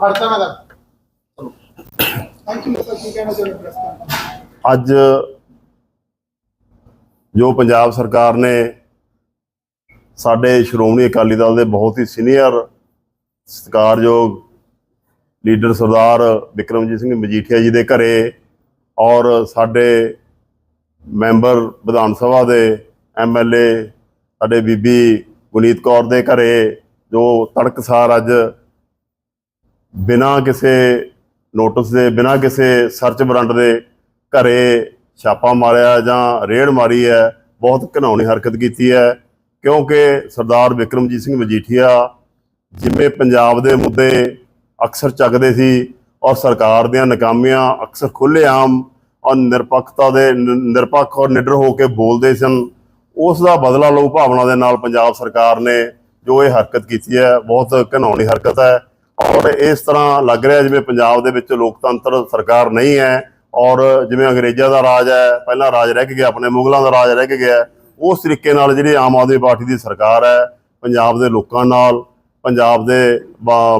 ਖੜਤਾ ਨਾ ਕਰ thank you sir ਕੀ ਕਹਿਣਾ ਚਾਹੁੰਦੇ ਪ੍ਰੈਸ ਕਾਨਫਰੰਸ ਅੱਜ ਜੋ ਪੰਜਾਬ ਸਰਕਾਰ ਨੇ ਸਾਡੇ ਸ਼੍ਰੋਮਣੀ ਅਕਾਲੀ ਦਲ ਦੇ ਬਹੁਤ ਹੀ ਸੀਨੀਅਰ ਸਤਿਕਾਰਯੋਗ ਲੀਡਰ ਸਰਦਾਰ ਵਿਕਰਮਜੀਤ ਸਿੰਘ ਮਜੀਠੀਆ ਜੀ ਦੇ ਘਰੇ ਔਰ ਸਾਡੇ ਮੈਂਬਰ ਵਿਧਾਨ ਸਭਾ ਦੇ ਐਮਐਲਏ ਸਾਡੇ ਬੀਬੀ ਗੁਨੀਤ ਕੌਰ ਦੇ ਘਰੇ ਜੋ ਤੜਕਸਾਰ ਅੱਜ ਬਿਨਾਂ ਕਿਸੇ ਨੋਟਿਸ ਦੇ, ਬਿਨਾਂ ਕਿਸੇ ਸਰਚ ਵਾਰੰਟ ਦੇ ਘਰੇ ਛਾਪਾ ਮਾਰਿਆ ਜਾਂ ਰੇਡ ਮਾਰੀ ਹੈ, ਬਹੁਤ ਘਿਨਾਉਣੀ ਹਰਕਤ ਕੀਤੀ ਹੈ, ਕਿਉਂਕਿ ਸਰਦਾਰ ਵਿਕਰਮਜੀਤ ਸਿੰਘ ਮਜੀਠੀਆ ਜਿਵੇਂ ਪੰਜਾਬ ਦੇ ਮੁੱਦੇ ਅਕਸਰ ਚੱਕਦੇ ਸੀ ਔਰ ਸਰਕਾਰ ਦੀਆਂ ਨਾਕਾਮੀਆਂ ਅਕਸਰ ਖੁੱਲ੍ਹੇਆਮ ਔਰ ਨਿਰਪੱਖਤਾ ਦੇ ਨ- ਨਿਰਪੱਖ ਔਰ ਨਿਡਰ ਹੋ ਕੇ ਬੋਲਦੇ ਸਨ, ਉਸ ਦਾ ਬਦਲਾ ਲਓ ਭਾਵਨਾ ਦੇ ਨਾਲ ਪੰਜਾਬ ਸਰਕਾਰ ਨੇ ਜੋ ਇਹ ਹਰਕਤ ਕੀਤੀ ਹੈ, ਬਹੁਤ ਘਿਨਾਉਣੀ ਹਰਕਤ ਹੈ। ਔਰ ਇਸ ਤਰ੍ਹਾਂ ਲੱਗ ਰਿਹਾ ਜਿਵੇਂ ਪੰਜਾਬ ਦੇ ਵਿੱਚ ਲੋਕਤੰਤਰ ਸਰਕਾਰ ਨਹੀਂ ਹੈ ਔਰ ਜਿਵੇਂ ਅੰਗਰੇਜ਼ਾਂ ਦਾ ਰਾਜ ਹੈ, ਪਹਿਲਾਂ ਰਾਜ ਰਹਿ ਕੇ ਗਿਆ, ਆਪਣੇ ਮੁਗਲਾਂ ਦਾ ਰਾਜ ਰਹਿ ਕੇ ਗਿਆ, ਉਸ ਤਰੀਕੇ ਨਾਲ ਜਿਹੜੀ ਆਮ ਆਦਮੀ ਪਾਰਟੀ ਦੀ ਸਰਕਾਰ ਹੈ, ਪੰਜਾਬ ਦੇ ਲੋਕਾਂ ਨਾਲ, ਪੰਜਾਬ ਦੇ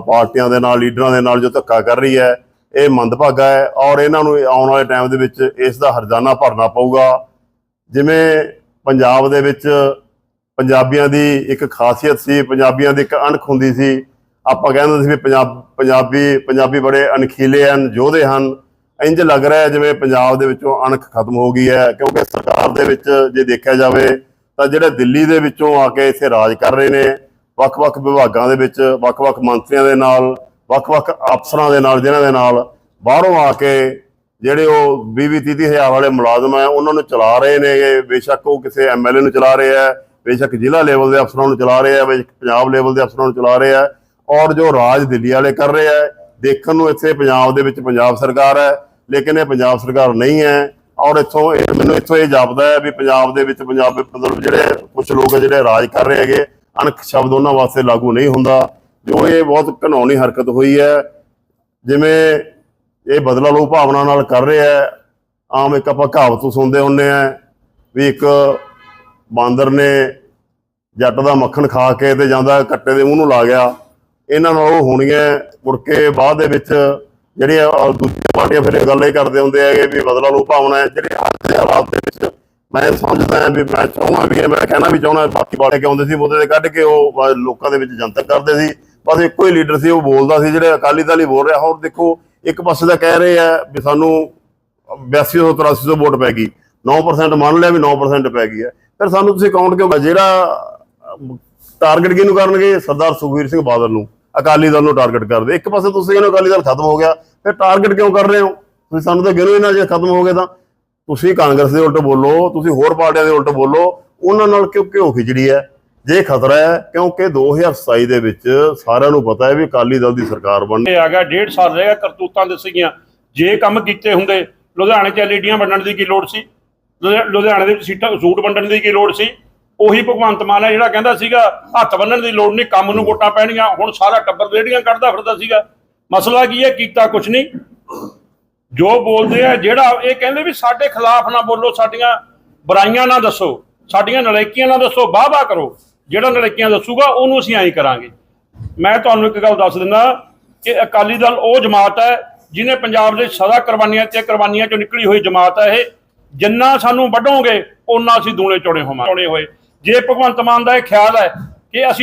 ਪਾਰਟੀਆਂ ਦੇ ਨਾਲ, ਲੀਡਰਾਂ ਦੇ ਨਾਲ ਜੋ ਧੱਕਾ ਕਰ ਰਹੀ ਹੈ, ਇਹ ਮੰਦਭਾਗਾ ਹੈ ਔਰ ਇਹਨਾਂ ਨੂੰ ਆਉਣ ਵਾਲੇ ਟਾਈਮ ਦੇ ਵਿੱਚ ਇਸ ਦਾ ਹਰਜਾਨਾ ਭਰਨਾ ਪਊਗਾ। ਜਿਵੇਂ ਪੰਜਾਬ ਦੇ ਵਿੱਚ ਪੰਜਾਬੀਆਂ ਦੀ ਇੱਕ ਖਾਸੀਅਤ ਸੀ, ਪੰਜਾਬੀਆਂ ਦੀ ਇੱਕ ਅਣਖ ਹੁੰਦੀ ਸੀ ਆਪਾਂ ਕਹਿੰਦੇ ਸੀ ਵੀ ਪੰਜਾਬ ਪੰਜਾਬੀ ਪੰਜਾਬੀ ਬੜੇ ਅਣਖੀਲੇ ਹਨ, ਯੋਧੇ ਹਨ। ਇੰਜ ਲੱਗ ਰਿਹਾ ਜਿਵੇਂ ਪੰਜਾਬ ਦੇ ਵਿੱਚੋਂ ਅਣਖ ਖਤਮ ਹੋ ਗਈ ਹੈ, ਕਿਉਂਕਿ ਸਰਕਾਰ ਦੇ ਵਿੱਚ ਜੇ ਦੇਖਿਆ ਜਾਵੇ ਤਾਂ ਜਿਹੜੇ ਦਿੱਲੀ ਦੇ ਵਿੱਚੋਂ ਆ ਕੇ ਇੱਥੇ ਰਾਜ ਕਰ ਰਹੇ ਨੇ, ਵੱਖ-ਵੱਖ ਵਿਭਾਗਾਂ ਦੇ ਵਿੱਚ, ਵੱਖ-ਵੱਖ ਮੰਤਰੀਆਂ ਦੇ ਨਾਲ, ਵੱਖ-ਵੱਖ ਅਫਸਰਾਂ ਦੇ ਨਾਲ, ਜਿਨ੍ਹਾਂ ਦੇ ਨਾਲ ਬਾਹਰੋਂ ਆ ਕੇ ਜਿਹੜੇ ਉਹ 20 30 ਹਜ਼ਾਰ ਵਾਲੇ ਮੁਲਾਜ਼ਮ ਹੈ, ਉਹਨਾਂ ਨੂੰ ਚਲਾ ਰਹੇ ਨੇ। ਬੇਸ਼ੱਕ ਉਹ ਕਿਸੇ ਐਮਐਲਏ ਨੂੰ ਚਲਾ ਰਹੇ ਆ ਬੇਸ਼ੱਕ ਜ਼ਿਲ੍ਹਾ ਲੈਵਲ ਦੇ ਅਫਸਰਾਂ ਨੂੰ ਚਲਾ ਰਹੇ ਆ ਬੇਸ਼ੱਕ ਪੰਜਾਬ ਲੈਵਲ ਦੇ ਅਫਸਰਾਂ ਨੂੰ ਚਲਾ ਰਹੇ ਆ ਔਰ ਜੋ ਰਾਜ ਦਿੱਲੀ ਵਾਲੇ ਕਰ ਰਿਹਾ ਆ, ਦੇਖਣ ਨੂੰ ਇੱਥੇ ਪੰਜਾਬ ਦੇ ਵਿੱਚ ਪੰਜਾਬ ਸਰਕਾਰ ਹੈ, ਲੇਕਿਨ ਇਹ ਪੰਜਾਬ ਸਰਕਾਰ ਨਹੀਂ ਹੈ। ਔਰ ਇੱਥੋਂ ਇਹ ਮੈਨੂੰ ਇੱਥੋਂ ਇਹ ਜਾਪਦਾ ਹੈ ਵੀ ਪੰਜਾਬ ਦੇ ਵਿੱਚ ਪੰਜਾਬ ਦੇ ਮਤਲਬ ਜਿਹੜੇ ਕੁਝ ਲੋਕ ਜਿਹੜੇ ਰਾਜ ਕਰ ਰਹੇ ਹੈਗੇ, ਅਣਖ ਸ਼ਬਦ ਉਹਨਾਂ ਵਾਸਤੇ ਲਾਗੂ ਨਹੀਂ ਹੁੰਦਾ। ਜੋ ਇਹ ਬਹੁਤ ਘਿਨਾਉਣੀ ਹਰਕਤ ਹੋਈ ਹੈ, ਜਿਵੇਂ ਇਹ ਬਦਲਾ ਲੋ ਭਾਵਨਾ ਨਾਲ ਕਰ ਰਿਹਾ ਹੈ, ਆਮ ਇੱਕ ਆਪਾਂ ਕਹਾਵਤ ਸੁਣਦੇ ਹੁੰਨੇ ਆ ਵੀ ਇੱਕ ਬਾਂਦਰ ਨੇ ਜੱਟ ਦਾ ਮੱਖਣ ਖਾ ਕੇ ਤੇ ਜਾਂਦਾ ਕੱਟੇ ਦੇ ਮੂੰਹ ਨੂੰ ਲਾ ਗਿਆ। ਇਹਨਾਂ ਨਾਲ ਉਹ ਹੋਣੀਆਂ ਮੁੜ ਕੇ ਬਾਅਦ ਦੇ ਵਿੱਚ ਜਿਹੜੀਆਂ ਦੂਜੀਆਂ ਪਾਰਟੀਆਂ ਫਿਰ ਗੱਲ ਇਹ ਕਰਦੇ ਹੁੰਦੇ ਹੈਗੇ ਵੀ ਬਦਲਾ ਨੂੰ ਭਾਵਨਾ ਹੈ। ਜਿਹੜੇ ਅੱਜ ਦੇ ਹਾਲਾਤ ਦੇ ਵਿੱਚ ਮੈਂ ਸਮਝਦਾ ਵੀ ਮੈਂ ਚਾਹੁੰਦਾ ਵੀ ਇਹ, ਮੈਂ ਕਹਿਣਾ ਵੀ ਚਾਹੁੰਦਾ ਬਾਕੀ ਵਾਲੇ ਕਿ ਆਉਂਦੇ ਸੀ ਮੁੱਦੇ ਦੇ ਕੱਢ ਕੇ ਉਹ ਲੋਕਾਂ ਦੇ ਵਿੱਚ ਜਨਤਕ ਕਰਦੇ ਸੀ। ਬਸ ਇੱਕੋ ਹੀ ਲੀਡਰ ਸੀ, ਉਹ ਬੋਲਦਾ ਸੀ, ਜਿਹੜੇ ਅਕਾਲੀ ਦਲ ਹੀ ਬੋਲ ਰਿਹਾ। ਹੋਰ ਦੇਖੋ, ਇੱਕ ਪਾਸੇ ਤਾਂ ਕਹਿ ਰਹੇ ਆ ਵੀ ਸਾਨੂੰ 8200 8300 ਵੋਟ ਪੈ ਗਈ। 9% ਮੰਨ ਲਿਆ ਵੀ 9% ਪੈ ਗਈ ਹੈ। ਫਿਰ ਸਾਨੂੰ ਤੁਸੀਂ ਕਾਊਂਟ ਕਿਉਂ ਜਿਹੜਾ ਟਾਰਗੇਟ ਕਿਹਨੂੰ ਕਰਨਗੇ? ਸਰਦਾਰ ਸੁਖਵੀਰ ਸਿੰਘ ਬਾਦਲ ਨੂੰ। ਅਕਾਲੀ ਦਲ ਨੂੰ ਟਾਰਗੇਟ ਕਰਦੇ। ਇੱਕ ਪਾਸੇ ਤੁਸੀਂ ਇਹਨੂੰ ਅਕਾਲੀ ਦਲ ਖਤਮ ਹੋ ਗਿਆ, ਫਿਰ ਟਾਰਗੇਟ ਕਿਉਂ ਕਰ ਰਹੇ ਹੋ? ਤੁਸੀਂ ਸਾਨੂੰ ਤਾਂ ਗਿਣੋ ਇਹਨਾਂ ਜੇ ਖਤਮ ਹੋ ਗਏ ਤਾਂ। ਤੁਸੀਂ ਕਾਂਗਰਸ ਦੇ ਉਲਟ ਬੋਲੋ, ਤੁਸੀਂ ਹੋਰ ਪਾਰਟੀਆਂ ਦੇ ਉਲਟ ਬੋਲੋ, ਉਹਨਾਂ ਨਾਲ ਕਿਉਂ ਕਿਉਂ ਖਿਚੜੀ ਹੈ? ਜੇ ਖਤਰਾ ਹੈ, ਕਿਉਂਕਿ 2027 ਦੇ ਵਿੱਚ ਸਾਰਿਆਂ ਨੂੰ ਪਤਾ ਹੈ ਵੀ ਅਕਾਲੀ ਦਲ ਦੀ ਸਰਕਾਰ ਬਣ ਆ ਗਿਆ, ਡੇਢ ਸਾਲ ਰਹੇਗਾ ਕਰਤੂਤਾਂ ਦੱਸੀਆਂ ਜੇ ਕੰਮ ਕੀਤੇ ਹੁੰਦੇ, ਲੁਧਿਆਣੇ 'ਚ ਐਲਈਡੀਆਂ ਵੰਡਣ ਦੀ ਕੀ ਲੋੜ ਸੀ? ਲੁਧਿਆਣੇ ਦੇ ਸੀਟਾਂ, ਸੂਟ ਵੰਡਣ ਦੀ ਕੀ ਲੋੜ ਸੀ? ਉਹੀ ਭਗਵੰਤ ਮਾਨ ਹੈ ਜਿਹੜਾ ਕਹਿੰਦਾ ਸੀਗਾ, ਹੱਥ ਬੰਨਣ ਦੀ ਲੋੜ ਨਹੀਂ, ਕੰਮ ਨੂੰ ਵੋਟਾਂ ਪੈਣੀਆਂ, ਹੁਣ ਸਾਰਾ ਟੱਬਰ ਰੇੜੀਆਂ ਕੱਢਦਾ ਫਿਰਦਾ ਸੀਗਾ। ਮਸਲਾ ਕੀ ਹੈ? ਕੀਤਾ ਕੁਛ ਨਹੀਂ। ਜੋ ਬੋਲਦੇ ਆ, ਜਿਹੜਾ ਇਹ ਕਹਿੰਦੇ ਵੀ ਸਾਡੇ ਖਿਲਾਫ ਨਾ ਬੋਲੋ, ਸਾਡੀਆਂ ਬੁਰਾਈਆਂ ਨਾ ਦੱਸੋ, ਸਾਡੀਆਂ ਨਲਾਇਕੀਆਂ ਨਾ ਦੱਸੋ ਵਾਹ ਵਾਹ ਕਰੋ। ਜਿਹੜਾ ਨਲਾਇਕੀਆਂ ਦੱਸੂਗਾ, ਉਹਨੂੰ ਅਸੀਂ ਐਂ ਕਰਾਂਗੇ। ਮੈਂ ਤੁਹਾਨੂੰ ਇੱਕ ਗੱਲ ਦੱਸ ਦਿੰਦਾ, ਕਿ ਅਕਾਲੀ ਦਲ ਉਹ ਜਮਾਤ ਹੈ, ਜਿਹਨੇ ਪੰਜਾਬ ਦੇ ਸਦਾ ਕੁਰਬਾਨੀਆਂ ਤੇ ਕੁਰਬਾਨੀਆਂ ਚੋਂ ਨਿਕਲੀ ਹੋਈ ਜਮਾਤ ਹੈ ਇਹ। ਜਿੰਨਾ ਸਾਨੂੰ ਵੱਢੋਗੇ ਉਹਨਾਂ ਅਸੀਂ ਦੂਣੇ ਚੋੜੇ ਹੋਵਾਂਗੇ, ਚੋੜੇ ਹੋਏ। ਜੇ ਭਗਵੰਤ ਮਾਨ ਦਾ ਇਹ ਖਿਆਲ ਹੈ ਕਿ ਅਸੀਂ